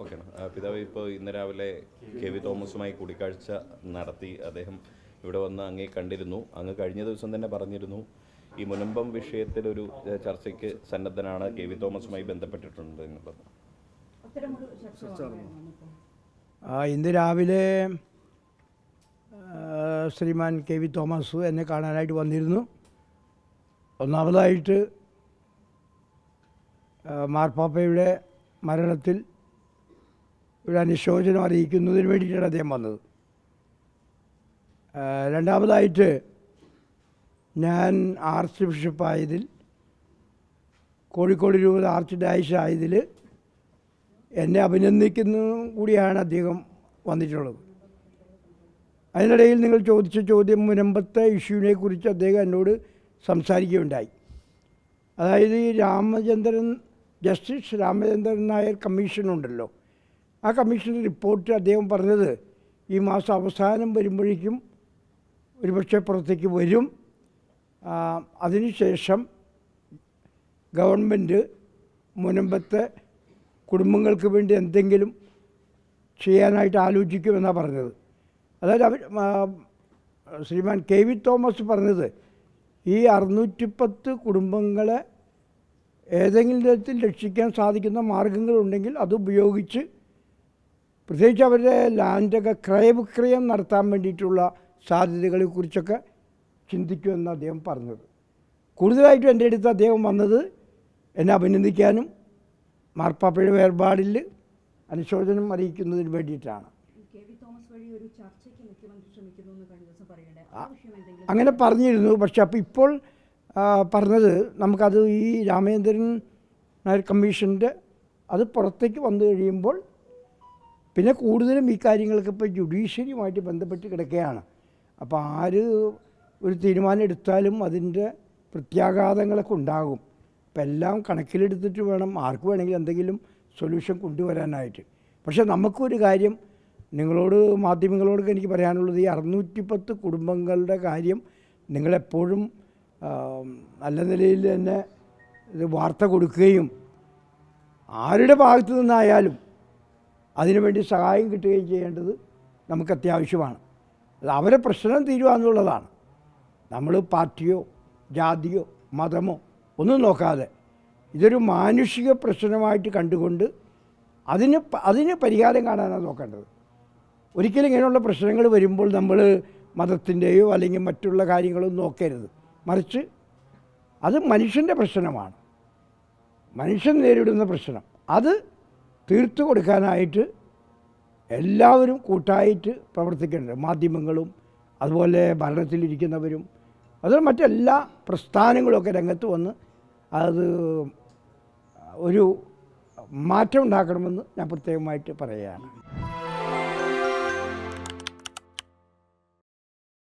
Okay പിതാവ് ഇപ്പോൾ ഇന്ന് രാവിലെ കെ വി തോമസുമായി കൂടിക്കാഴ്ച നടത്തി അദ്ദേഹം ഇവിടെ വന്ന് അങ്ങേ കണ്ടിരുന്നു. അങ്ങ് കഴിഞ്ഞ ദിവസം തന്നെ പറഞ്ഞിരുന്നു ഈ മുനമ്പം വിഷയത്തിലൊരു ഒരു ചർച്ചയ്ക്ക് സന്നദ്ധനാണ് കെ വി തോമസുമായി ബന്ധപ്പെട്ടിട്ടുണ്ട് എന്നുള്ളത് ഇന്ന് രാവിലെ ശ്രീമാൻ കെ വി തോമസ് എന്നെ കാണാനായിട്ട് വന്നിരുന്നു. ഒന്നാമതായിട്ട് മാർപ്പാപ്പയുടെ മരണത്തിൽ ഒരു അനുശോചനം അറിയിക്കുന്നതിന് വേണ്ടിയിട്ടാണ് അദ്ദേഹം വന്നത്. രണ്ടാമതായിട്ട് ഞാൻ ആർച്ച് ബിഷപ്പായതിൽ കോഴിക്കോട് രൂപത ആർച്ച് ഡയസ് ആയതിൽ എന്നെ അഭിനന്ദിക്കുന്നതും കൂടിയാണ് അദ്ദേഹം വന്നിട്ടുള്ളത്. അതിനിടയിൽ നിങ്ങൾ ചോദിച്ച ചോദ്യം മുനമ്പത്തെ ഇഷ്യൂവിനെ കുറിച്ച് അദ്ദേഹം എന്നോട് സംസാരിക്കുകയുണ്ടായി. അതായത് ഈ രാമചന്ദ്രൻ ജസ്റ്റിസ് രാമചന്ദ്രൻ നായർ കമ്മീഷൻ ഉണ്ടല്ലോ ആ കമ്മീഷന്റെ റിപ്പോർട്ട് അദ്ദേഹം പറഞ്ഞത് ഈ മാസം അവസാനം വരുമ്പോഴേക്കും ഒരുപക്ഷെ പുറത്തേക്ക് വരും. അതിനുശേഷം ഗവൺമെന്റ് മുനമ്പത്തെ കുടുംബങ്ങൾക്ക് വേണ്ടി എന്തെങ്കിലും ചെയ്യാനായിട്ട് ആലോചിക്കുമെന്നാണ് പറഞ്ഞത്. അതായത് അവർ ശ്രീമാൻ കെ വി തോമസ് പറഞ്ഞത് ഈ അറുന്നൂറ്റിപ്പത്ത് കുടുംബങ്ങളെ ഏതെങ്കിലും തരത്തിൽ രക്ഷിക്കാൻ സാധിക്കുന്ന മാർഗങ്ങളുണ്ടെങ്കിൽ അത് ഉപയോഗിച്ച് പ്രത്യേകിച്ച് അവരുടെ ലാൻഡൊക്കെ ക്രയവിക്രയം നടത്താൻ വേണ്ടിയിട്ടുള്ള സാധ്യതകളെക്കുറിച്ചൊക്കെ ചിന്തിക്കുമെന്ന് അദ്ദേഹം പറഞ്ഞത്. കൂടുതലായിട്ടും എന്റെ അടുത്ത് അദ്ദേഹം വന്നത് എന്നെ അഭിനന്ദിക്കാനും മാർപ്പാപ്പയുടെ വേർപാടിൽ അനുശോചനം അറിയിക്കുന്നതിന് വേണ്ടിയിട്ടാണ്. അങ്ങനെ പറഞ്ഞിരുന്നു. പക്ഷെ അപ്പോൾ ഇപ്പോൾ പറഞ്ഞത് നമുക്കത് ഈ രാമേന്ദ്രൻ നായർ കമ്മീഷന്റെ അത് പുറത്തേക്ക് വന്നു കഴിയുമ്പോൾ പിന്നെ കൂടുതലും ഈ കാര്യങ്ങൾക്ക് ഇപ്പോൾ ജുഡീഷ്യറിയുമായിട്ട് ബന്ധപ്പെട്ട് കിടക്കുകയാണ്. അപ്പോൾ ആര് ഒരു തീരുമാനം എടുത്താലും അതിന്റെ പ്രത്യാഘാതങ്ങളൊക്കെ ഉണ്ടാകും. അപ്പം എല്ലാം കണക്കിലെടുത്തിട്ട് വേണം ആർക്ക് വേണമെങ്കിലും എന്തെങ്കിലും സൊല്യൂഷൻ കൊണ്ടുവരാനായിട്ട്. പക്ഷേ നമുക്കൊരു കാര്യം നിങ്ങളോട് മാധ്യമങ്ങളോടൊക്കെ എനിക്ക് പറയാനുള്ളത് ഈ അറുന്നൂറ്റി പത്ത് കുടുംബങ്ങളുടെ കാര്യം നിങ്ങളെപ്പോഴും നല്ല നിലയിൽ തന്നെ ഇത് വാർത്ത കൊടുക്കുകയും ആരുടെ ഭാഗത്തു നിന്നായാലും അതിനുവേണ്ടി സഹായം കിട്ടുകയും ചെയ്യേണ്ടത് നമുക്ക് അത്യാവശ്യമാണ് അത് അവരെ പ്രശ്നം തീരുക എന്നുള്ളതാണ്. നമ്മൾ പാർട്ടിയോ ജാതിയോ മതമോ ഒന്നും നോക്കാതെ ഇതൊരു മാനുഷിക പ്രശ്നമായിട്ട് കണ്ടുകൊണ്ട് അതിന് അതിന് പരിഹാരം കാണാനാണ് നോക്കേണ്ടത്. ഒരിക്കലും ഇങ്ങനെയുള്ള പ്രശ്നങ്ങൾ വരുമ്പോൾ നമ്മൾ മതത്തിന്റെയോ അല്ലെങ്കിൽ മറ്റുള്ള കാര്യങ്ങളോ നോക്കരുത്. മറിച്ച് അത് മനുഷ്യന്റെ പ്രശ്നമാണ്. മനുഷ്യൻ നേരിടുന്ന പ്രശ്നം. അത് തീർത്തു കൊടുക്കാനായിട്ട് എല്ലാവരും കൂട്ടായിട്ട് പ്രവർത്തിക്കേണ്ടത് മാധ്യമങ്ങളും അതുപോലെ ഭരണത്തിലിരിക്കുന്നവരും അതുപോലെ മറ്റെല്ലാ പ്രസ്ഥാനങ്ങളൊക്കെ രംഗത്ത് വന്ന് അത് ഒരു മാറ്റം ഉണ്ടാക്കണമെന്ന് ഞാൻ പ്രത്യേകമായിട്ട് പറയുകയാണ്.